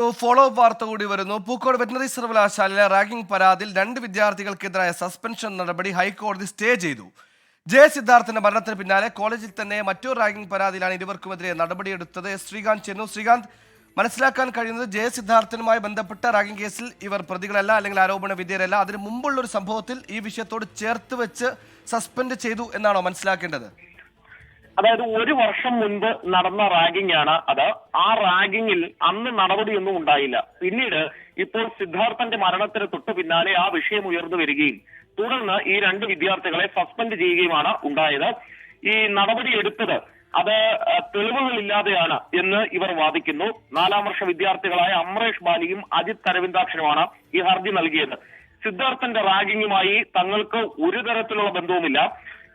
Follow up വാർത്ത കൂടി വരുന്നു. പൂക്കോട് വെറ്റിനറി സർവകലാശാലയിലെ റാഗിംഗ് പരാതിയിൽ രണ്ട് വിദ്യാർത്ഥികൾക്കെതിരായ സസ്പെൻഷൻ നടപടി ഹൈക്കോടതി സ്റ്റേ ചെയ്തു. ജെ സിദ്ധാർത്ഥിന്റെ മരണത്തിന് പിന്നാലെ കോളേജിൽ തന്നെ മറ്റൊരു റാഗിംഗ് പരാതിയിലാണ് ഇരുവർക്കുമെതിരെ നടപടിയെടുത്തത്. ശ്രീകാന്ത് ചെന്നു. ശ്രീകാന്ത് മനസ്സിലാക്കാൻ കഴിയുന്നത് ജെ സിദ്ധാർത്ഥനുമായി ബന്ധപ്പെട്ട റാഗിംഗ് കേസിൽ ഇവർ പ്രതികളല്ല അല്ലെങ്കിൽ ആരോപണ വിധേയരല്ല. അതിന് മുമ്പുള്ള ഒരു സംഭവത്തിൽ ഈ വിഷയത്തോട് ചേർത്ത് വെച്ച് സസ്പെൻഡ് ചെയ്തു എന്നാണോ മനസ്സിലാക്കേണ്ടത്? അതായത് ഒരു വർഷം മുൻപ് നടന്ന റാഗിംഗ് ആണ് അത്. ആ റാഗിങ്ങിൽ അന്ന് നടപടിയൊന്നും ഉണ്ടായില്ല. പിന്നീട് ഇപ്പോൾ സിദ്ധാർത്ഥന്റെ മരണത്തിന് തൊട്ടു പിന്നാലെ ആ വിഷയം ഉയർന്നു വരികയും തുടർന്ന് ഈ രണ്ട് വിദ്യാർത്ഥികളെ സസ്പെൻഡ് ചെയ്യുകയുമാണ് ഉണ്ടായത്. ഈ നടപടി എടുത്തത് അത് തെളിവുകളില്ലാതെയാണ് എന്ന് ഇവർ വാദിക്കുന്നു. നാലാം വർഷ വിദ്യാർത്ഥികളായ അമ്രേഷ് ബാലിയും അജിത് അരവിന്ദാക്ഷനുമാണ് ഈ ഹർജി നൽകിയത്. സിദ്ധാർത്ഥന്റെ റാഗിങ്ങുമായി തങ്ങൾക്ക് ഒരു തരത്തിലുള്ള ബന്ധവുമില്ല.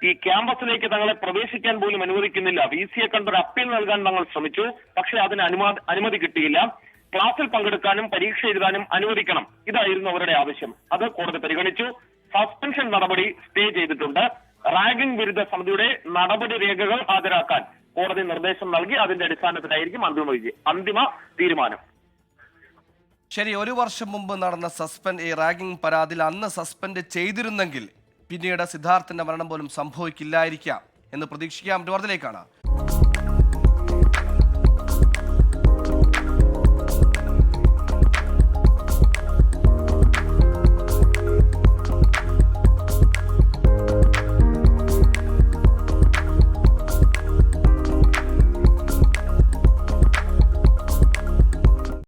ഈ ക്യാമ്പസിലേക്ക് തങ്ങളെ പ്രവേശിക്കാൻ പോലും അനുവദിക്കുന്നില്ല. വി സിയെ കണ്ടൊരു അപ്പീൽ നൽകാൻ തങ്ങൾ ശ്രമിച്ചു. പക്ഷേ അതിന് അനുമതി കിട്ടിയില്ല. ക്ലാസ്സിൽ പങ്കെടുക്കാനും പരീക്ഷ എഴുതാനും അനുവദിക്കണം. ഇതായിരുന്നു അവരുടെ ആവശ്യം. അത് കോടതി പരിഗണിച്ചു. സസ്പെൻഷൻ നടപടി സ്റ്റേ ചെയ്തിട്ടുണ്ട്. റാഗിംഗ് വിരുദ്ധ സമിതിയുടെ നടപടി രേഖകൾ ഹാജരാക്കാൻ കോടതി നിർദ്ദേശം നൽകി. അതിന്റെ അടിസ്ഥാനത്തിലായിരിക്കും അന്തിമ അന്തിമ തീരുമാനം. ശരി ഒരു വർഷം മുമ്പ് നടന്ന സസ്പെൻഡ് ഈ റാഗിംഗ് പരാതിയിൽ അന്ന് സസ്പെൻഡ് ചെയ്തിരുന്നെങ്കിൽ പിന്നീട് സിദ്ധാർത്ഥന്റെ മരണം പോലും സംഭവിക്കില്ലായിരിക്കാം എന്ന് പ്രതീക്ഷിക്കാം മറ്റു